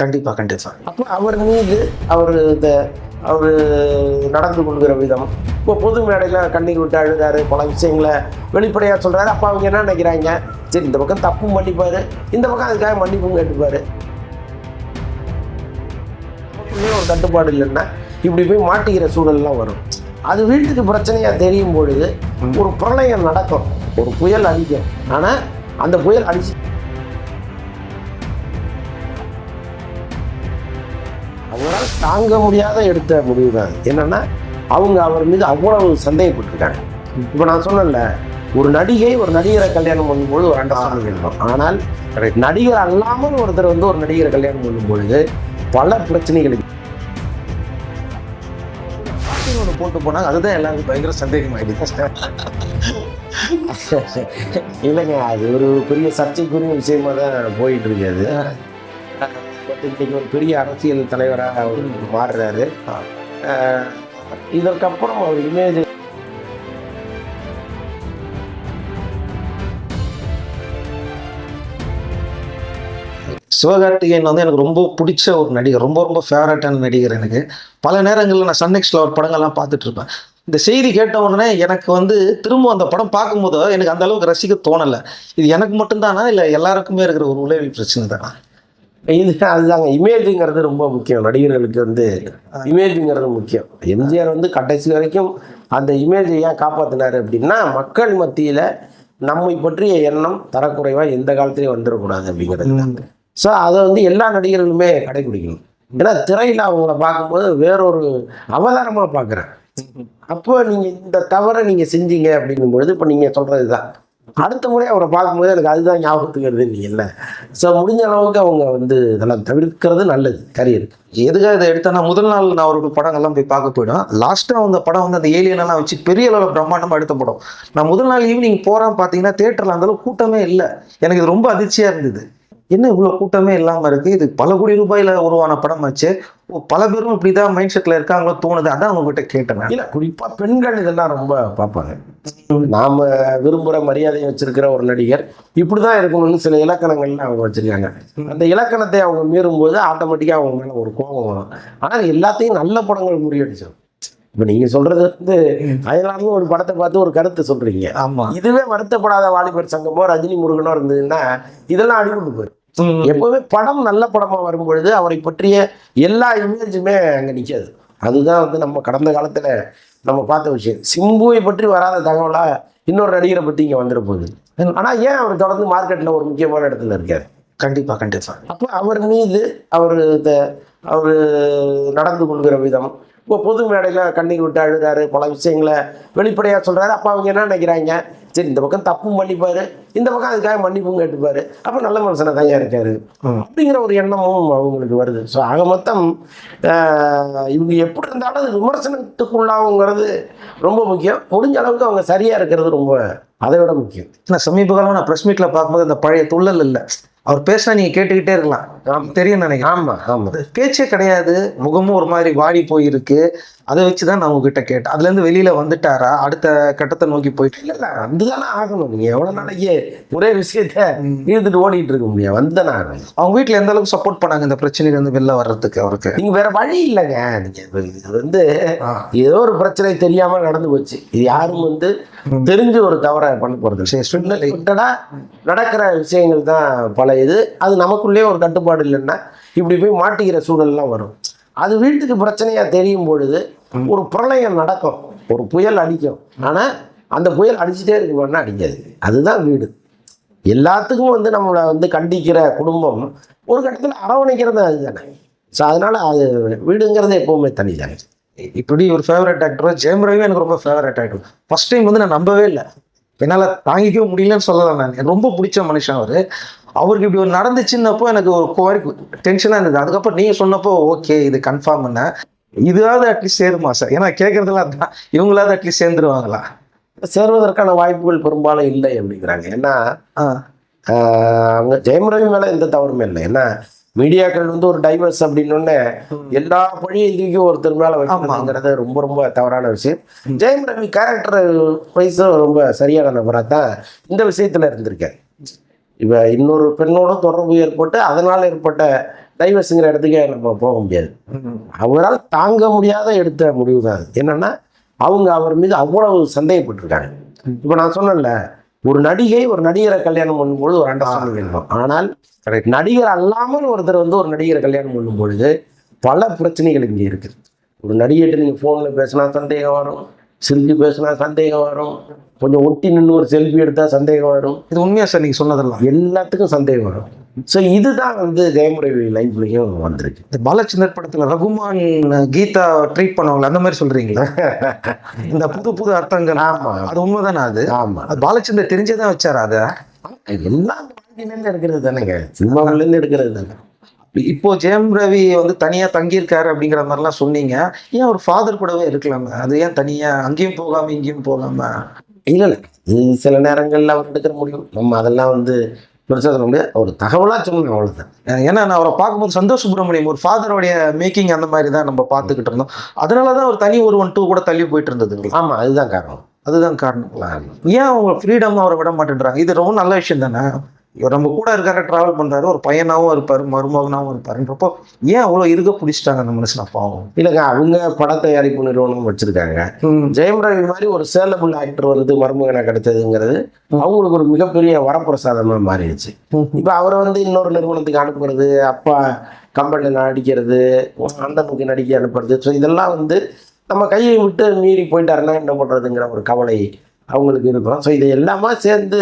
கண்டிப்பா கண்டிப்பா. அப்போ அவர் மீது அவர் இந்த அவர் நடந்து கொள்கிற விதம். இப்போ பொது மேடையில் கண்ணீர் விட்டு அழுதாரு பல விஷயங்களை வெளிப்படையாக சொல்கிறாரு அப்போ அவங்க என்ன நினைக்கிறாங்க? சரி இந்த பக்கம் தப்பும் பண்ணிப்பாரு. இந்த பக்கம் அதுக்காக மன்னிப்பும் கேட்டுப்பாரு. ஒரு கட்டுப்பாடு இல்லைன்னா இப்படி போய் மாட்டிக்கிற சூழல்லாம் வரும். அது வீட்டுக்கு பிரச்சனையாக தெரியும் பொழுது ஒரு பிரளயம் நடக்கும். ஒரு புயல் அடிக்கும். ஆனால் அந்த புயல் அடிச்சு அவங்களால தாங்க முடியாத எடுத்த முடிவு தான். என்னன்னா அவங்க அவர் மீது அவ்வளவு சந்தேகப்பட்டிருக்காங்க. இப்போ நான் சொன்னேன்ல ஒரு நடிகை ஒரு நடிகரை கல்யாணம் பண்ணும்போது ஒரு அண்டர்ஸ்டாண்டிங் இருக்கும் ஆனால் நடிகர் அல்லாமல் ஒருத்தர் வந்து ஒரு நடிகரை கல்யாணம் பண்ணும் பொழுது பல பிரச்சனைகள் ஒன்று போட்டு போனாங்க. அதுதான் எல்லாருக்கும் பயங்கர சந்தேகம் ஆயிடுச்சு இல்லைங்க அது ஒரு பெரிய சர்ச்சைக்குரிய விஷயமா தான் போயிட்டு இருக்கு அது இன்னைக்கு ஒரு பெரிய அரசியல் தலைவராக அவர் மாறுறாரு. இதற்கப்புறம் அவர் இமேஜ் சிவகார்த்திகேயன் வந்து எனக்கு ரொம்ப பிடிச்ச ஒரு நடிகர் ரொம்ப ரொம்ப ஃபேவரட்டான நடிகர் எனக்கு. பல நேரங்களில் நான் சன்னெக்ஸில் ஒரு படங்கள்லாம் பார்த்துட்டு இருப்பேன். இந்த செய்தி கேட்ட உடனே எனக்கு வந்து திரும்ப அந்த படம் பார்க்கும்போது எனக்கு அந்த அளவுக்கு ரசிக்க தோணலை. இது எனக்கு மட்டும்தானா இல்லை எல்லாருக்குமே இருக்கிற ஒரு உளவியல் பிரச்சனை தானா? இது அதுதாங்க. இமேஜுங்கிறது ரொம்ப முக்கியம். நடிகர்களுக்கு வந்து இமேஜுங்கிறது முக்கியம். எம்ஜிஆர் வந்து கடைசி வரைக்கும் அந்த இமேஜை ஏன் காப்பாற்றினார் அப்படின்னா மக்கள் மத்தியில் நம்மை பற்றிய எண்ணம் தரக்குறைவாக எந்த காலத்துலையும் வந்துடக்கூடாது அப்படிங்கிறது. ஸோ அதை வந்து எல்லா நடிகர்களுமே கடைபிடிக்கணும் ஏன்னா திரையில் அவங்கள பார்க்கும்போது வேறொரு அவதாரமாக பார்க்குறேன். அப்போ நீங்கள் இந்த தவறை நீங்கள் செஞ்சீங்க அப்படிங்கும்பொழுது இப்போ நீங்கள் சொல்கிறது தான் அடுத்த முறை அவரை பார்க்கும்போது எனக்கு அதுதான் ஞாபகத்துக்கு வருது இல்லை. ஸோ முடிஞ்ச அளவுக்கு அவங்க வந்து இதெல்லாம் தவிர்க்கிறது நல்லது கரியருக்கு எதுக்காக இதை எடுத்தேன்னா முதல் நாள் நான் அவரோட படங்கள்லாம் போய் பார்க்க போயிடும். லாஸ்ட்டாக அந்த படம் வந்து அந்த ஏலியனெல்லாம் வச்சு பெரிய அளவில் பிரம்மாண்டமாக எடுத்த படம். நான் முதல் நாள் ஈவினிங் போகிறேன் பார்த்தீங்கன்னா தேட்டரில் அந்தளவு கூட்டமே இல்லை. எனக்கு இது ரொம்ப அதிர்ச்சியாக இருந்தது. என்ன இவ்வளோ கூட்டமே இல்லாமல் இருக்குது இது பல கோடி ரூபாயில் உருவான படமாச்சு ஓ, பல பேரும் இப்படி தான் மைண்ட் செட்டில் இருக்காங்களோ தோணுது. அதான் உங்ககிட்ட கேட்டேன். இல்லை குறிப்பாக பெண்கள் இதெல்லாம் ரொம்ப பார்ப்பாங்க. நாம் விரும்புகிற மரியாதையை வச்சிருக்கிற ஒரு நடிகர் இப்படி தான் இருக்கணும்னு சில இலக்கணங்கள்ல அவங்க வச்சுருக்காங்க. அந்த இலக்கணத்தை அவங்க மீறும்போது ஆட்டோமேட்டிக்காக அவங்க மேலே ஒரு கோபம் வரும். ஆனால் எல்லாத்தையும் நல்ல படங்கள் முறியடிச்சிடும் இப்போ நீங்கள் சொல்கிறது வந்து அயலார்னு ஒரு படத்தை பார்த்து ஒரு கருத்து சொல்கிறீங்க ஆமா. இதுவே வருத்தப்படாத வாலிபர் சங்கமோ ரஜினி முருகனோ இருந்ததுன்னா இதெல்லாம் அடிபட்டு போயிடும். எப்பவுமே படம் நல்ல படமா வரும் பொழுது அவரை பற்றிய எல்லா இமேஜுமே அங்க நிக்காது. அதுதான் வந்து நம்ம கடந்த காலத்துல நம்ம பார்த்த விஷயம். சிம்புவை பற்றி வராத தகவலா இன்னொரு நடிகரை பத்தி இங்க வந்துட போகுது. ஆனா ஏன் அவர் தொடர்ந்து மார்க்கெட்ல ஒரு முக்கியமான இடத்துல இருக்காரு? கண்டிப்பா கண்டிப்பா. அப்போ அவர் மீது அவர் அவர் நடந்து கொள்கிற விதம் இப்போ பொது மேடையில் கண்ணீர் விட்டு அழுதாரு பல விஷயங்களை வெளிப்படையாக சொல்கிறாரு அப்போ அவங்க என்ன நினைக்கிறாங்க? சரி இந்த பக்கம் தப்பும் பண்ணிப்பாரு. இந்த பக்கம் அதுக்காக மன்னிப்பும் கேட்டுப்பாரு. அப்போ நல்ல மனுஷனை தான் இருக்காரு. அப்படிங்கிற ஒரு எண்ணமும் அவங்களுக்கு வருது. ஸோ ஆக மொத்தம் இவங்க எப்படி இருந்தாலும் அது விமர்சனத்துக்குள்ளாகுங்கிறது ரொம்ப முக்கியம். முடிஞ்ச அளவுக்கு அவங்க சரியாக இருக்கிறது ரொம்ப அதை விட முக்கியம். நான் சமீப காலம் நான் ப்ரெஸ் மீட்டில் பார்க்கும்போது அந்த பழைய துள்ளல் இல்லை. அவர் பேசினா நீங்கள் கேட்டுக்கிட்டே இருக்கலாம். தெரியும் நினைக்கிறேன். ஆமாம் ஆமாம் பேச்சே கிடையாது. முகமும் ஒரு மாதிரி வாடி போயிருக்கு. அதை வச்சு தான் நான் உங்ககிட்ட கேட்டேன். அதுலேருந்து வெளியில வந்துட்டாரா? அடுத்த கட்டத்தை நோக்கி போயிட்டு இல்ல இல்ல வந்துதானே ஆகணும். நீங்க எவ்வளவு நாளைக்கு ஒரே விஷயத்த இழுத்துட்டு ஓடிட்டு இருக்க முடியும். வந்துதானே ஆகணும் அவங்க வீட்டில் எந்த அளவுக்கு சப்போர்ட் பண்ணாங்க இந்த பிரச்சனையிலேருந்து வெளில வர்றதுக்கு அவருக்கு? நீங்க வேற வழி இல்லைங்க. நீங்க இது வந்து ஏதோ ஒரு பிரச்சனை தெரியாம நடந்து போச்சு. இது யாரும் வந்து தெரிஞ்சு ஒரு தவறை பண்ண போறது சரி, நடக்கிற விஷயங்கள் தான் பல இது அது நமக்குள்ளேயே ஒரு கட்டுப்பாடு இல்லைன்னா இப்படி போய் மாட்டிக்கிற சூழல்லாம் வரும். அது வீட்டுக்கு பிரச்சனையா தெரியும் பொழுது ஒரு பிரளயம் நடக்கும். ஒரு புயல் அடிக்கும். ஆனா அந்த புயல் அடிச்சுட்டே இருக்குமானா அடிக்காது. அதுதான் வீடு. எல்லாத்துக்கும் வந்து நம்மளை வந்து கண்டிக்கிற குடும்பம் ஒரு கட்டத்தில் அரவணைக்கிறது அதுதானே. ஸோ அதனால அது வீடுங்கிறது எப்பவுமே தனி தானே இப்படி ஒரு ஃபேவரட் ஆக்டர் ஜெயம் ரவி எனக்கு ரொம்ப ஃபேவரட் ஆக்டர் ஃபர்ஸ்ட் டைம் வந்து நான் நம்பவே இல்லை. என்னால் தாங்கிக்கவே முடியலன்னு சொல்லலாம் நான். ரொம்ப பிடிச்ச மனுஷன் அவர். அவருக்கு இப்படி ஒரு நடந்துச்சுன்னப்போ எனக்கு ஒரு கோரி டென்ஷனாக இருந்தது. அதுக்கப்புறம் நீங்கள் சொன்னப்போ ஓகே இது கன்ஃபார்ம் பண்ண. இதாவது அட்லீஸ்ட் சேருமா சார் ஏன்னா கேட்குறதுலாம் அதான் இவங்களாவது அட்லீஸ்ட் சேர்ந்துருவாங்களா? சேர்வதற்கான வாய்ப்புகள் பெரும்பாலும் இல்லை அப்படிங்கிறாங்க. ஏன்னா அவங்க ஜெயம் ரவி மேலே எந்த தவறுமே இல்லை. ஏன்னா மீடியாக்கள் வந்து ஒரு டைவர்ஸ் அப்படின்னோடனே எல்லா பழியும் தூக்கி ஒருத்தர் மேலே வைக்கணுங்கிறது ரொம்ப ரொம்ப தவறான விஷயம். ஜெயம் ரவி கேரக்டர் வைஸும் ரொம்ப சரியான நபராக தான் இந்த விஷயத்தில் இருந்திருக்காரு. இப்போ இன்னொரு பெண்ணோட தொடர்பு ஏற்பட்டு அதனால் ஏற்பட்ட டைவர்ஸுங்கிற இடத்துக்கே நம்ம போக முடியாது. அவரால் தாங்க முடியாத எடுத்த முடிவு தான் அது என்னன்னா அவங்க அவர் மீது அவ்வளவு சந்தேகப்பட்டிருக்காங்க. இப்போ நான் சொன்னேன்ல ஒரு நடிகை ஒரு நடிகரை கல்யாணம் பண்ணும்போது ஒரு அண்டர்ஸ்டாண்டிங் இருக்கும் ஆனால். நடிகர் அல்லாமல் ஒருத்தர் வந்து ஒரு நடிகரை கல்யாணம் பண்ணும் பொழுது பல பிரச்சனைகள் இங்கே இருக்குது. ஒரு நடிகைகிட்ட நீங்கள் ஃபோனில் பேசினா சந்தேகம் வரும் சிரிச்சு பேசினா சந்தேகம் வரும் கொஞ்சம் ஒட்டி நின்று ஒரு செல்ஃபி எடுத்தால் சந்தேகம் வரும். இது உண்மையா சார் நீங்க சொன்னதெல்லாம்? எல்லாத்துக்கும் சந்தேகம் வரும். ஸோ இதுதான் வந்து ஜெயமுறை லைஃப்லையும் வந்திருக்கு. இந்த பாலச்சந்தர் படத்துல ரகுமான் கீதா ட்ரீட் பண்ணுவாங்களே அந்த மாதிரி சொல்றீங்களா? இந்த புது புது அர்த்தங்கள். ஆமா. அது உண்மைதானே அது? ஆமாம் அது பாலச்சந்தர் தெரிஞ்சதான் வச்சாரா அத? எல்லாம் வாழ்க்கையிலேருந்து எடுக்கிறது தானேங்க. சினிமாவிலேருந்து எடுக்கிறது தானே. இப்போ ஜெயம் ரவி வந்து தனியா தங்கியிருக்காரு அப்படிங்கிற மாதிரிலாம் சொன்னீங்க. ஏன் ஒரு ஃபாதர் கூடவே இருக்கலாமே? அது ஏன் தனியா அங்கேயும் போகாம இங்கேயும் போகாம? இல்லை இல்லை. இது சில நேரங்களில் அவர் எடுக்கிற முடியும் நம்ம அதெல்லாம் வந்து பெருசாக சொல்ல முடியாது. ஒரு தகவலாக சொல்லணும் அவ்வளோதான் ஏன்னா நான் அவரை பார்க்கும்போது சந்தோஷ் சுப்பிரமணியம் ஒரு ஃபாதருடைய மேக்கிங் அந்த மாதிரி தான் நம்ம பார்த்துக்கிட்டு இருந்தோம். அதனால தான் ஒரு தனி ஒருவன் டூ கூட தள்ளி போயிட்டு இருந்ததுங்களா ஆமாம் அதுதான் காரணம். அதுதான் காரணம். ஏன் அவங்க ஃப்ரீடம் அவரை விட மாட்டேன்றாங்க? இது ரொம்ப நல்ல விஷயம் தானே? இவர் நம்ம கூட இருக்காரு டிராவல் பண்றாரு ஒரு பையனாவும் இருப்பாரு மருமகனாவும் இருப்பாருன்றப்போ ஏன் அவ்வளோ இருக்க பிடிச்சிட்டாங்க அந்த மனுஷனை? பாவம். இல்லைங்க அவங்க பட தயாரிப்பு நிறுவனம் வச்சுருக்காங்க. ஜெயம் ரவி மாதிரி ஒரு சேலபிள் ஆக்டர் வந்து மருமகனை கிடைச்சதுங்கிறது அவங்களுக்கு ஒரு மிகப்பெரிய வரப்பிரசாதமாக மாறிடுச்சு. இப்போ அவரை வந்து இன்னொரு நிறுவனத்துக்கு அனுப்புறது அப்பா கம்பெனியில் நடிக்கிறது அண்ணனுக்கு நடிக்க அனுப்புறது. ஸோ இதெல்லாம் வந்து நம்ம கையை விட்டு மீறி போயிட்டாருன்னா என்ன பண்ணுறதுங்கிற ஒரு கவலை அவங்களுக்கு இருக்கும். ஸோ இது எல்லாமே சேர்ந்து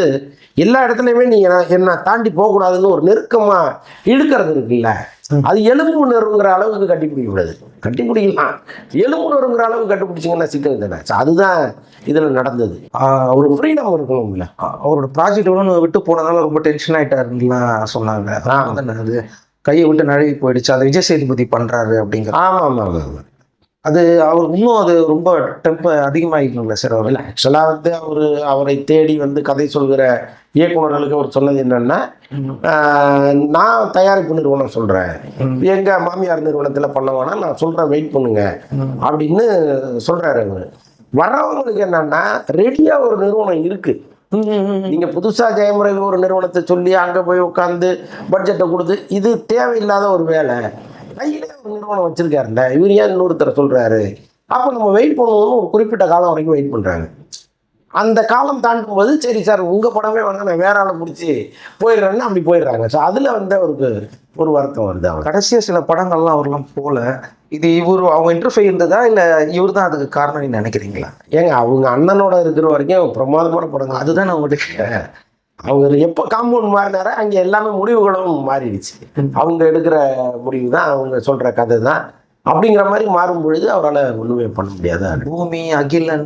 எல்லா இடத்துலையுமே நீங்கள் என்ன தாண்டி போகக்கூடாதுன்னு ஒரு நெருக்கமாக இழுக்கிறது இருக்குல்ல? அது எலும்பு உணர்வுங்கிற அளவுக்கு கட்டிப்பிடிக்க கூடாது கட்டிப்பிடிக்கலாம். எலும்பு உணர்வுங்கிற அளவுக்கு கண்டுபிடிச்சிங்கன்னா சிக்கல் தானே? ஸோ அதுதான் இதில் நடந்தது. ஒரு ஃப்ரீடம் இருக்கணும்ல. அவரோட ப்ராஜெக்ட் எவ்வளோ விட்டு போனதால ரொம்ப டென்ஷன் ஆயிட்டாருலாம் சொன்னாங்க. கையை விட்டு நழுவி போயிடுச்சு. அதை விஜய் சேதுபதி பண்றாரு அப்படிங்கிற ஆமாம் ஆமாம் ஆமாம். அது அவர் இன்னும் அது ரொம்ப டெம்ப அதிகமாகிக்கணுங்களா சார் அவர். இல்லை ஆக்சுவலாக வந்து அவர் அவரை தேடி வந்து கதை சொல்கிற இயக்குனர்களுக்கு அவர் சொன்னது என்னன்னா நான் தயாரிப்பு நிறுவனம் சொல்கிறேன் எங்கள் மாமியார் நிறுவனத்தில் பண்ண வேணாம் நான் சொல்கிறேன் வெயிட் பண்ணுங்க. அப்படின்னு சொல்கிறாரு அவர். வர்றவங்களுக்கு என்னன்னா ரெடியாக ஒரு நிறுவனம் இருக்குது நீங்க புதுசா ஜெயமுறை ஒரு நிறுவனத்தை சொல்லி அங்க போய் உட்காந்து பட்ஜெட்டை கொடுத்து இது தேவையில்லாத ஒரு வேலை. கையிலே ஒரு நிறுவனம் வச்சிருக்காருல்ல. இவர் ஏன் இன்னொருத்தரை சொல்றாரு? அப்போ நம்ம வெயிட் பண்ணுவோம்னு ஒரு குறிப்பிட்ட காலம் வரைக்கும் வெயிட் பண்றாங்க. அந்த காலம் தாண்டும் போது சரி சார் உங்க படமே வேணா நான் வேற ஆளை பிடிச்சி போயிடுறேன்னு அப்படி போயிடுறாங்க. ஸோ அதுல வந்து அவருக்கு ஒரு வருத்தம் வருது அவருக்கு. கடைசியா சில படங்கள்லாம் அவர்லாம் போல. இது இவர் அவங்க இன்டர்ஃபை இருந்ததா? இல்ல இவர் தான் அதுக்கு காரணம் நீங்க நினைக்கிறீங்களா? ஏங்க அவங்க அண்ணனோட இருக்கிற வரைக்கும் பிரமாதமான அது அதுதான் நான் உங்கள்கிட்ட அவங்க எப்போ காம்பவுண்ட் மாறினாரோ அங்கே எல்லாமே முடிவுகளும் மாறிடுச்சு. அவங்க எடுக்கிற முடிவு தான் அவங்க சொல்கிற கதை தான் அப்படிங்கிற மாதிரி மாறும் பொழுது அவரால் ஒன்றுமே பண்ண முடியாது பூமி அகிலன்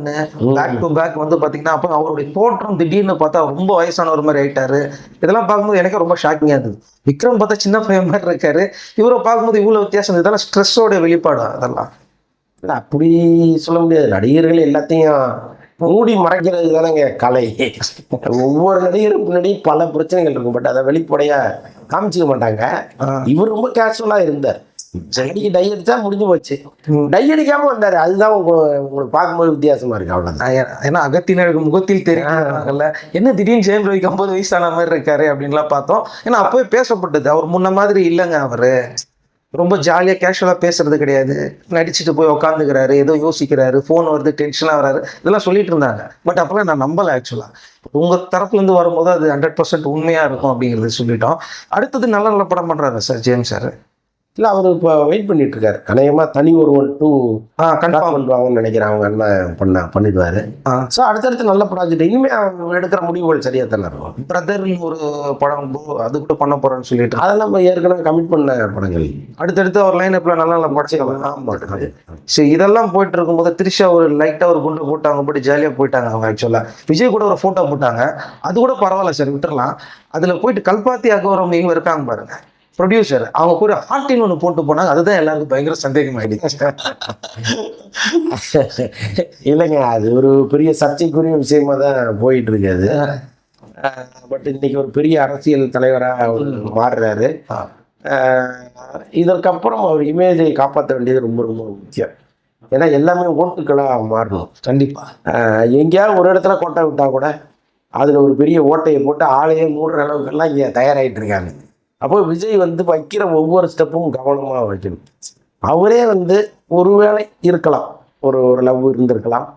பேக் டு பேக் வந்து பாத்தீங்கன்னா அப்போ அவருடைய தோற்றம் திடீர்னு பார்த்தா ரொம்ப வயசானவர் மாதிரி ஆயிட்டாரு. இதெல்லாம் பார்க்கும்போது எனக்கு ரொம்ப ஷாக்கிங்காக இருந்தது. விக்ரம் பார்த்தா சின்ன பையன் மாதிரி இருக்காரு. இவரை பார்க்கும்போது இவ்வளவு வித்தியாசம் இதெல்லாம் ஸ்ட்ரெஸ்ஸோட வெளிப்பாடு அதெல்லாம். இல்ல, அப்படி சொல்ல முடியாது. நடிகர்கள் எல்லாத்தையும் மூடி மறைக்கிறது தானேங்க கலை. ஒவ்வொரு நடிகரும் பின்னாடி பல பிரச்சனைகள் இருக்கும். பட் அதை வெளிப்படையாக காமிச்சிக்க மாட்டாங்க. இவர் ரொம்ப கேஷுவலாக இருந்தார். அடிக்க டை அடிச்சா முடிஞ்சு போச்சு. டை அடிக்காம வந்தார். அதுதான் உங்க உங்களுக்கு பார்க்கும்போது வித்தியாசமா இருக்கு. ஏ- ஏன்னா அகத்தினருக்கு முகத்தில் தெரியாங்கல்ல என்ன திடீர்னு ஜெயம் ரவிக்கு ஐம்பது வயசான மாதிரி இருக்காரு அப்படின்லாம் பார்த்தோம். ஏன்னா அப்போவே பேசப்பட்டது. அவர் முன்ன மாதிரி இல்லைங்க அவரு. ரொம்ப ஜாலியாக கேஷுவலாக பேசுறது கிடையாது. நடிச்சுட்டு போய் உட்காந்துக்கிறாரு ஏதோ யோசிக்கிறாரு ஃபோன் வருது டென்ஷனாக வராரு. இதெல்லாம் சொல்லிட்டு இருந்தாங்க. பட் அப்போல்லாம் நான் நம்பலை ஆக்சுவலாக உங்கள் தரப்புலேருந்து வரும்போது அது ஹண்ட்ரட் பர்சன்ட் உண்மையாக இருக்கும் அப்படிங்கிறது சொல்லிட்டோம். அடுத்தது நல்ல நல்ல படம் பண்ணுறாரு சார் ஜேம்ஸ் சார். இல்லை அவர் இப்போ வெயிட் பண்ணிட்டு இருக்காரு அநேகமாக தனி ஒருவன் டூ ஆ கன்ஃபார்ம் பண்ணுவாங்கன்னு நினைக்கிறேன் அவங்க அண்ணன் பண்ண பண்ணிடுவாரு. ஆ. ஸோ அடுத்தடுத்து நல்ல ப்ராஜெக்ட் இனிமே அவங்க எடுக்கிற முடிவுகள் சரியாக தானே இருக்கும் பிரதர்னு ஒரு படம் அது கூட பண்ண போகிறேன்னு சொல்லிட்டு. அதெல்லாம் நம்ம ஏற்கனவே கமிட் பண்ண படங்கள். அடுத்தடுத்து அவர் லைன் அப்ல நல்லா நல்லா படிச்சுக்கலாம் ஆமாம் சரி. இதெல்லாம் போயிட்டு இருக்கும்போது த்ரிஷா ஒரு லைட்டா ஒரு குண்டு போட்டு அவங்க போட்டு ஜாலியா போயிட்டாங்க அவங்க ஆக்சுவலா விஜய் கூட ஒரு போட்டோ போட்டாங்க. அது கூட பரவாயில்ல சார் விட்டுறலாம். அதுல போயிட்டு கல்பாத்தி அகவரம் இவங்க இருக்காங்க பாருங்க. ப்ரொடியூசர் அவங்க கூட ஹார்டின் ஒன்று போட்டு போனாங்க. அதுதான் எல்லாருக்கும் பயங்கர சந்தேகம் ஆயிடுச்சு இல்லைங்க அது ஒரு பெரிய சர்ச்சைக்குரிய விஷயமா தான் போயிட்டு இருக்கு அது பட் இன்னைக்கு ஒரு பெரிய அரசியல் தலைவராக மாறுறாரு. அஹ் இதற்கப்புறம் அவர் இமேஜை காப்பாற்ற வேண்டியது ரொம்ப ரொம்ப முக்கியம். ஏன்னா எல்லாமே ஓட்டுக்களாக மாறணும். கண்டிப்பா. அஹ் எங்கேயாவது ஒரு இடத்துல கொட்டை விட்டா கூட அதில் ஒரு பெரிய ஓட்டையை போட்டு ஆளையே மூடுற அளவுக்கெல்லாம் இங்கே தயாராகிட்டு இருக்காங்க. அப்போ விஜய் வந்து வைக்கிற ஒவ்வொரு ஸ்டெப்பும் கவனமாக வைக்கணும். அவரே வந்து ஒருவேளை இருக்கலாம். ஒரு ஒரு லவ் இருந்திருக்கலாம்.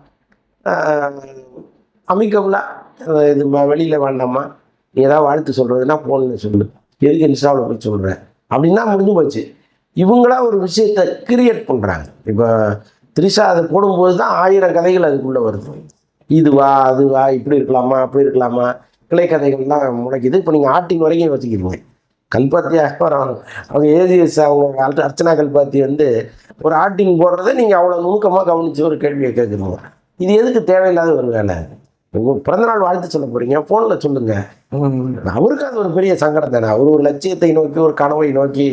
அமிக்கபுளாக இது வெளியில் வேண்டாமா? நீ ஏதாவது வாழ்த்து சொல்கிறதுனா ஃபோனில் சொல்லு. எதுக்கு இன்ஸ்டாவில் போய் சொல்கிறேன் அப்படின்னா முடிஞ்சு போச்சு. இவங்களா ஒரு விஷயத்தை கிரியேட் பண்ணுறாங்க இப்போ த்ரிஷா அதை போடும்போது தான் ஆயிரம் கதைகள் அதுக்குள்ளே வருது. இதுவா அதுவா இப்படி இருக்கலாமா அப்படி இருக்கலாமா? கிளை கதைகள்லாம் முளைக்குது. இப்போ நீங்கள் ஆட்டின் வரைக்கும் வச்சுக்கிறீங்க கல்பாத்தி வரும் அவங்க ஏஜிஎஸ் அவங்க அர்ச்சனா கல்பாத்தி வந்து ஒரு ஆட்டிங் போடுறதை நீங்கள் அவ்வளோ நுணுக்கமாக கவனித்து ஒரு கேள்வியை கேட்குறீங்க. இது எதுக்கு தேவையில்லாத ஒரு வேலை? உங்கள் பிறந்தநாள் வாழ்த்து சொல்ல போகிறீங்க ஃபோனில் சொல்லுங்கள் அவருக்கு அது ஒரு பெரிய சங்கடம் தானே. அவர் ஒரு லட்சியத்தை நோக்கி ஒரு கனவை நோக்கி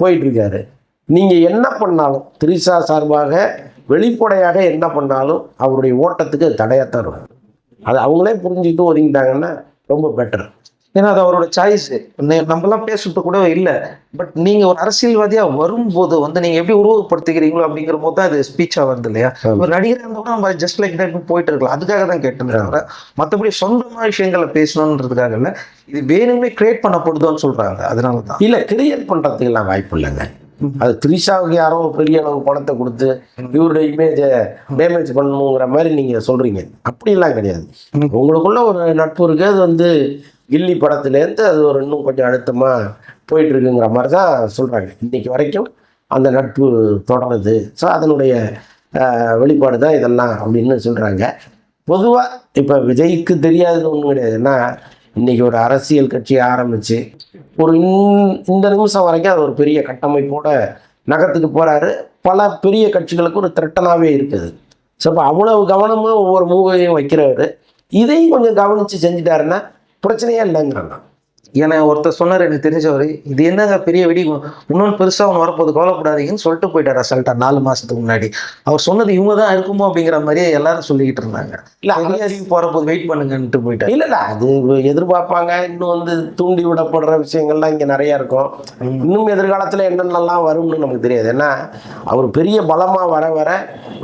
போயிட்டுருக்காரு. நீங்கள் என்ன பண்ணாலும் திரிசா சார்பாக வெளிப்படையாக என்ன பண்ணாலும் அவருடைய ஓட்டத்துக்கு தடையாக தரும் இருக்கும். அது அவங்களே புரிஞ்சுக்கிட்டு ஒதுங்கிட்டாங்கன்னா ரொம்ப பெட்டர் ஏன்னா அது அவரோட சாய்ஸ் நம்மலாம் பேசுறது கூட இல்லை. பட் நீங்க ஒரு அரசியல்வாதியா வரும்போது வந்து நீங்க எப்படி உருவப்படுத்திக்கிறீங்களோ அப்படிங்கிற போது தான் அது ஸ்பீச்சா வருது இல்லையா. ஒரு நடிகராக இருந்தா கூட நம்ம ஜஸ்ட் லைக் தட் போயிட்டு இருக்கலாம். அதுக்காக தான் கேட்டேன் தவிர மற்றபடி சொந்தமா விஷயங்களை பேசணுன்றதுக்காக இல்லை. இது வேணுமே கிரியேட் பண்ணப்படுதோன்னு சொல்றாங்க. அதனால தான் இல்லை கிரியேட் பண்ணுறதுக்கெல்லாம் வாய்ப்பு இல்லைங்க. அது த்ரிஷாவுக்கு யாரோ பெரிய அளவு பணத்தை கொடுத்து இவருடைய இமேஜை டேமேஜ் பண்ணணுங்கிற மாதிரி நீங்கள் சொல்கிறீங்க அப்படிலாம் கிடையாது. உங்களுக்குள்ள ஒரு நட்பு இருக்குது அது வந்து கில்லி படத்துலேருந்து அது ஒரு இன்னும் கொஞ்சம் அழுத்தமாக போயிட்டு இருக்குங்கிற மாதிரி தான் சொல்கிறாங்க இன்னைக்கு வரைக்கும் அந்த நட்பு தொடருது. ஸோ அதனுடைய வெளிப்பாடு தான் இதெல்லாம் அப்படின்னு சொல்கிறாங்க பொதுவாக இப்போ விஜய்க்கு தெரியாதது ஒன்றும் கிடையாது. ஏன்னா இன்னைக்கு ஒரு அரசியல் கட்சியை ஆரம்பித்து ஒரு இன்- இந்த நிமிஷம் வரைக்கும் அது ஒரு பெரிய கட்டமைப்போட நகரத்துக்கு போகிறாரு பல பெரிய கட்சிகளுக்கு ஒரு திரட்டனாகவே இருக்குது. ஸோ அப்போ அவ்வளவு கவனமாக ஒவ்வொரு மூவையும் வைக்கிறவர் இதையும் கொஞ்சம் கவனித்து செஞ்சிட்டாருன்னா பிரச்சனையே இல்லைங்கிறாங்க ஏன்னா ஒருத்தர் சொன்னார் எனக்கு தெரிஞ்சவர் இது என்னங்க பெரிய வெடி? இன்னொன்று பெருசா ஒன்று வரப்போது கவலைப்படாதீங்கன்னு சொல்லிட்டு போயிட்டார் அசல்ட்டா நாலு மாசத்துக்கு முன்னாடி. அவர் சொன்னது இவங்க தான் இருக்குமோ அப்படிங்கிற மாதிரியே எல்லாரும் சொல்லிக்கிட்டு இருந்தாங்க. இல்லை பெரிய அறிவிப்பு வரப்போது வெயிட் பண்ணுங்கன்ட்டு போயிட்டார். இல்லை இல்லை அது எதிர்பார்ப்பாங்க. இன்னும் வந்து தூண்டி விடப்படுற விஷயங்கள்லாம் இங்கே நிறையா இருக்கும். இன்னும் எதிர்காலத்தில் என்னென்னலாம் வரும்னு நமக்கு தெரியாது. ஏன்னா அவர் பெரிய பலமாக வர வர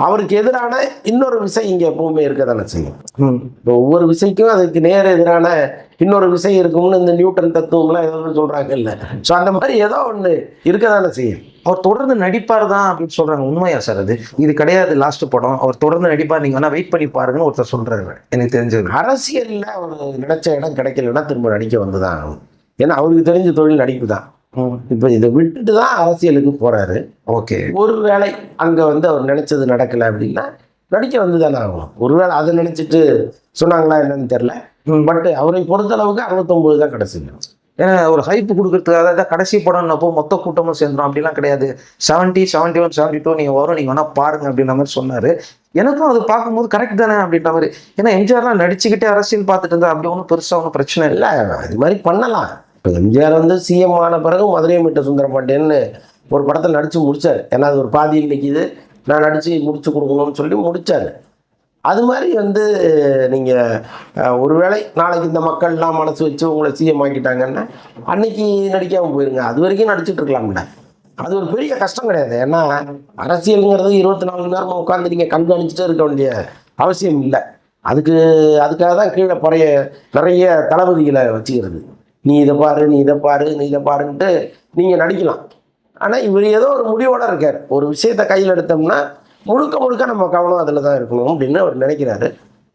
அவருக்கு எதிரான இன்னொரு விசை இங்கே எப்பவுமே இருக்க தானே செய்யும். இப்போ ஒவ்வொரு விசைக்கும் அதுக்கு நேர் எதிரான இன்னொரு விசை இருக்கும்னு இந்த நியூட்டன் தத்துவம்லாம் ஏதோ சொல்கிறாங்க இல்லை ஸோ அந்த மாதிரி ஏதோ ஒன்று இருக்க தானே செய்யும். அவர் தொடர்ந்து நடிப்பார் தான் அப்படின்னு சொல்றாங்க. உண்மையா சார் அது? இது கிடையாது லாஸ்ட் படம். அவர் தொடர்ந்து நடிப்பார். நீங்க வேணா வெயிட் பண்ணி பாருங்கன்னு ஒருத்தர் சொல்றாரு. எனக்கு தெரிஞ்சது. அரசியலில் அவர் நினைச்ச இடம் கிடைக்கலன்னா திரும்ப நடிக்க வந்து தான் ஏன்னா அவருக்கு தெரிஞ்ச தொழில் நடிப்பு தான். இப்போ இதை விட்டுட்டு தான் அரசியலுக்கு போகிறாரு ஓகே. ஒருவேளை அங்கே வந்து அவர் நினைச்சது நடக்கலை அப்படின்னா நடிக்க வந்து தானே ஆகணும். ஒருவேளை அதை நினச்சிட்டு சொன்னாங்களா என்னன்னு தெரில பட் அவரை பொறுத்தளவுக்கு அறுபத்தொம்போது தான் கடைசி ஏன்னா ஒரு ஹைப் கொடுக்கறதுக்காக தான் கடைசி படம்னப்போ மொத்த கூட்டமும் சேர்ந்துடும் அப்படிலாம் கிடையாது. Seventy seventy one seventy two நீங்கள் வரும். நீங்கள் வேணால் பாருங்க அப்படின்ற மாதிரி சொன்னார். எனக்கும் அது பார்க்கும்போது கரெக்ட் தானே அப்படின்ற மாதிரி. ஏன்னா எம்ஜிஆர்லாம் நடிச்சுக்கிட்டே அரசியல் பார்த்துட்டு இருந்தா அப்படி ஒன்றும் பெருசாக ஒன்றும் பிரச்சனை இல்லை. இது மாதிரி பண்ணலாம். இப்போ எம்ஜிஆர் வந்து சிஎம் ஆன பிறகு மதுரை மீட்ட சுந்தரபாண்டியன்னு ஒரு படத்தில் நடித்து முடித்தார் ஏன்னா அது ஒரு பாதியில் நிற்கிது நான் நடித்து முடிச்சு கொடுக்கணும்னு சொல்லி முடித்தார் அது மாதிரி வந்து நீங்கள் ஒருவேளை நாளைக்கு இந்த மக்கள்லாம் மனசு வச்சு உங்களை சிஎம் ஆக்கிட்டாங்கன்னா அன்னைக்கு நடிக்காமல் போயிருங்க. அது வரைக்கும் நடிச்சிட்டு இருக்கலாம்ல. அது ஒரு பெரிய கஷ்டம் கிடையாது. ஏன்னா அரசியலுங்கிறது இருபத்தி நாலு மணி நேரமாக உட்காந்து நீங்கள் கண்காணிச்சுட்டே இருக்க வேண்டிய அவசியம் இல்லை. அதுக்கு அதுக்காக தான் கீழே பறைய நிறைய தளபதிகளை வச்சுக்கிறது. நீ இதை பாரு நீ இதை பாரு நீ இதை பாருன்ட்டு நீங்கள் நடிக்கலாம். ஆனால் இவர் ஏதோ ஒரு முடிவோடு இருக்கார். ஒரு விஷயத்தை கையில் எடுத்தோம்னா முழுக்க முழுக்க நம்ம கவனம் அதில் தான் இருக்கணும் அப்படின்னு அவர் நினைக்கிறாரு.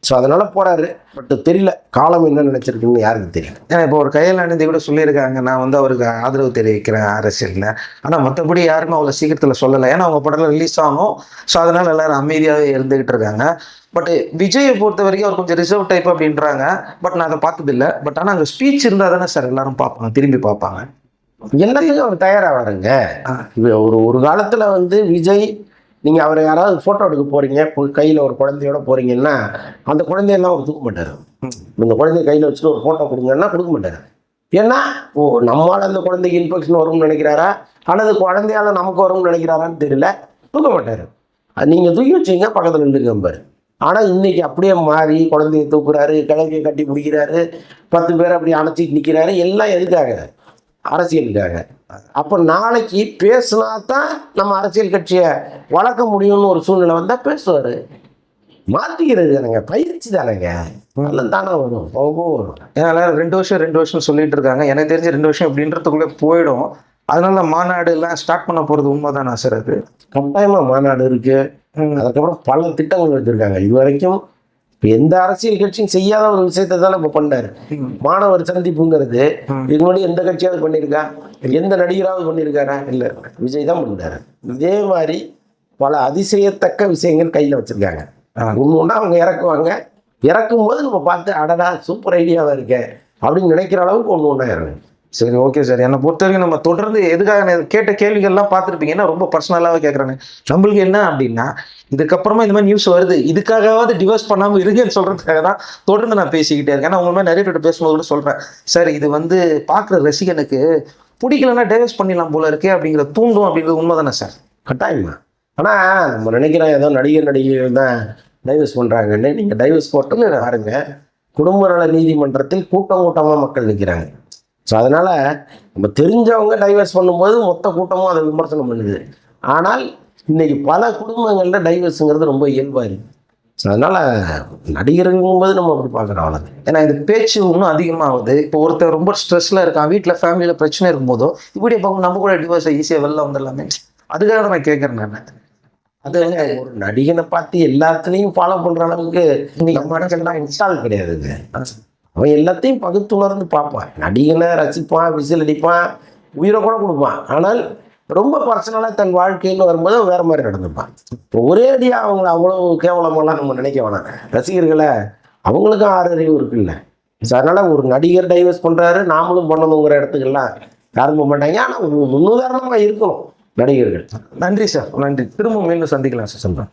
ஸோ அதனால போறாரு. பட் தெரியல காலம் என்ன நினைச்சிருக்குன்னு யாருக்கு தெரியல. ஏன்னா இப்போ ஒரு கையில் அணிந்து கூட சொல்லியிருக்காங்க நான் வந்து அவருக்கு ஆதரவு தெரிவிக்கிறேன் அரசியலில். ஆனால் மற்றபடி யாருமே அவ்வளோ சீக்கிரத்தில் சொல்லலை. ஏன்னா அவங்க படம்லாம் ரிலீஸ் ஆகும் ஸோ அதனால எல்லாரும் அமைதியாகவே இருந்துகிட்டு இருக்காங்க. பட் விஜயை பொறுத்த வரைக்கும் அவர் கொஞ்சம் ரிசர்வ் டைப் அப்படின்றாங்க. பட் நான் அதை பார்த்ததில்ல. பட் ஆனால் அங்கே ஸ்பீச் இருந்தால் தானே சார் எல்லாரும் பார்ப்பாங்க திரும்பி பார்ப்பாங்க. எல்லாத்துக்கும் அவர் தயாராகிறாருங்க ஆ. ஒரு ஒரு காலத்தில் வந்து விஜய் நீங்கள் அவரை யாராவது ஃபோட்டோ எடுக்க போகிறீங்க கையில் ஒரு குழந்தையோட போகிறீங்கன்னா அந்த குழந்தையெல்லாம் அவர் தூக்க மாட்டார் இந்த குழந்தைய கையில் வச்சுட்டு ஒரு ஃபோட்டோ கொடுங்கன்னா கொடுக்க மாட்டார். ஏன்னா ஓ நம்மளால் அந்த குழந்தைக்கு இன்ஃபெக்ஷன் வரும்னு நினைக்கிறாரா? அல்லது குழந்தையால நமக்கு வரும்னு நினைக்கிறாரான்னு தெரியல தூக்க மாட்டார். அது நீங்கள் தூக்கி வச்சீங்க பக்கத்தில் நின்றுங்க பாரு. ஆனால் இன்னைக்கு அப்படியே மாறி குழந்தைய தூக்குறாரு கிழங்கைய கட்டி பிடிக்கிறாரு பத்து பேர் அப்படி அணைச்சிட்டு நிற்கிறாரு எல்லாம் எதுக்காக? அரசியலுக்காக. அப்போ நாளைக்கு பேசினா தான் நம்ம அரசியல் கட்சியை வளர்க்க முடியும்னு ஒரு சூழ்நிலை வந்தால் பேசுவார். மாத்திக்கிறது தானேங்க பயிற்சி தானேங்க. அதெல்லாம் தானே வரும் போக வரும். எல்லாரும் ரெண்டு வருஷம் ரெண்டு வருஷம் சொல்லிட்டு இருக்காங்க. எனக்கு தெரிஞ்சு ரெண்டு வருஷம் இப்படின்றதுக்குள்ளே போயிடும். அதனால மாநாடு எல்லாம் ஸ்டார்ட் பண்ண போறது உண்மைதானா சார் அது கட்டாயமா மாநாடு இருக்கு. ம். அதுக்கப்புறம் பல திட்டங்கள் வச்சிருக்காங்க. இது வரைக்கும் எந்த அரசியல் கட்சியும் செய்யாத ஒரு விஷயத்தை தானே இப்போ பண்ணாரு. மாணவர் சந்திப்புங்கிறது. இதுக்கு முன்னாடி எந்த கட்சியாவது பண்ணியிருக்கா எந்த நடிகராவது பண்ணியிருக்காரா இல்லை விஜய் தான் பண்ணாரு இதே மாதிரி பல அதிசயத்தக்க விஷயங்கள் கையில் வச்சிருக்காங்க. ஒன்று ஒன்றா அவங்க இறக்குவாங்க இறக்கும் போது நம்ம பார்த்து அடடா சூப்பர் ஐடியாவாக இருக்கே அப்படின்னு நினைக்கிற அளவுக்கு ஒன்று ஒன்றா இறங்கும் சரி ஓகே சார் என்னை பொறுத்த வரைக்கும் நம்ம தொடர்ந்து எதுக்காக கேட்ட கேள்விகள்லாம் பார்த்துருப்பீங்க. ஏன்னா ரொம்ப பர்சனலாகவே கேட்குறாங்க நம்மளுக்கு என்ன அப்படின்னா இதுக்கப்புறமா இந்த மாதிரி நியூஸ் வருது. இதுக்காகவாவது டிவோர்ஸ் பண்ணாமல் இருங்கன்னு சொல்கிறதுக்காக தான் தொடர்ந்து நான் பேசிக்கிட்டே இருக்கேன். ஏன்னா உங்க மாதிரி நிறைய பேர் பேசும்போது கூட சொல்கிறேன் சார் இது வந்து பார்க்குற ரசிகனுக்கு பிடிக்கலன்னா டைவர்ஸ் பண்ணிடலாம் போல இருக்கே அப்படிங்கிற தூண்டும் அப்படிங்கிறது உண்மை தானே சார் கட்டாயமா. ஆனால் நம்ம நினைக்கிறோம் ஏதோ நடிகர் நடிகைகள் தான் டைவர்ஸ் பண்ணுறாங்கன்னு நீங்கள் டைவர்ஸ் போட்டது பாருங்கள் குடும்ப நல நீதிமன்றத்தில் கூட்டம் கூட்டமாக மக்கள் நிற்கிறாங்க ஸோ அதனால் நம்ம தெரிஞ்சவங்க டைவர்ஸ் பண்ணும்போது மொத்த கூட்டமும் அதை விமர்சனம் பண்ணுது. ஆனால் இன்னைக்கு பல குடும்பங்களில் டைவர்ஸுங்கிறது ரொம்ப இயல்பாக இருக்கு. ஸோ அதனால் நடிகர்களுங்கும் போது நம்ம அப்படி பார்க்குறோம் அவ்வளோது ஏன்னா இது பேச்சு இன்னும் அதிகமாகுது. இப்போ ஒருத்தர் ரொம்ப ஸ்ட்ரெஸ்ல இருக்கான் வீட்டில் ஃபேமிலியில் பிரச்சனை இருக்கும்போதோ இப்படி பார்க்கும் நம்ம கூட டிவோர்ஸ் ஈஸியாக வெளில வந்துடலாமே. அதுக்காக தான் நான் கேட்குறேன் நான். அது ஒரு நடிகனை பார்த்து எல்லாத்துலேயும் ஃபாலோ பண்ணுற அளவுக்கு மனக்கெல்லாம் இன்ஸ்டால் கிடையாதுங்க அவன் எல்லாத்தையும் பகுத்துணர்ந்து பார்ப்பான். நடிகனை ரசிப்பான் விசில் அடிப்பான் உயிரை கூட கொடுப்பான். ஆனால் ரொம்ப பர்சனலாக தன் வாழ்க்கையில் வரும்போது வேறு மாதிரி நடந்துப்பான். இப்போ ஒரே அடியாக அவங்கள அவ்வளோ கேவலமெல்லாம் நம்ம நினைக்க வேணாம். ரசிகர்களை அவங்களுக்கும் ஆறு அறிவு இருக்குல்ல அதனால் ஒரு நடிகர் டைவர்ஸ் பண்ணுறாரு நாமளும் பண்ணணுங்கிற இடத்துக்கெல்லாம் யாரும் போக மாட்டாங்க ஆனால் முன்னுதாரணமாக இருக்கணும் நடிகர்கள். நன்றி சார். நன்றி. திரும்ப மீண்டும் சந்திக்கலாம் சார். சொல்கிறேன்